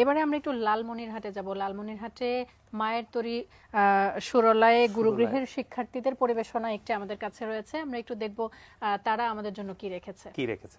এবারে আমরা একটু লালমনিরহাটে যাব। লালমনিরহাটে মায়ের তরি সুরলায় গুরুগৃহের শিক্ষার্থীদের পরিবেশনা একটি আমাদের কাছে রয়েছে। আমরা একটু দেখব তারা আমাদের জন্য কি রেখেছে। কি রেখেছে?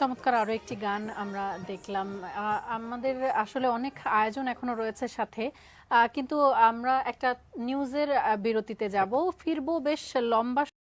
চমৎকার আরও একটি গান আমরা দেখলাম। আমাদের আসলে অনেক আয়োজন এখনও রয়েছে সাথে। কিন্তু আমরা একটা নিউজের বিরতিতে যাব। ফিরবো বেশ লম্বা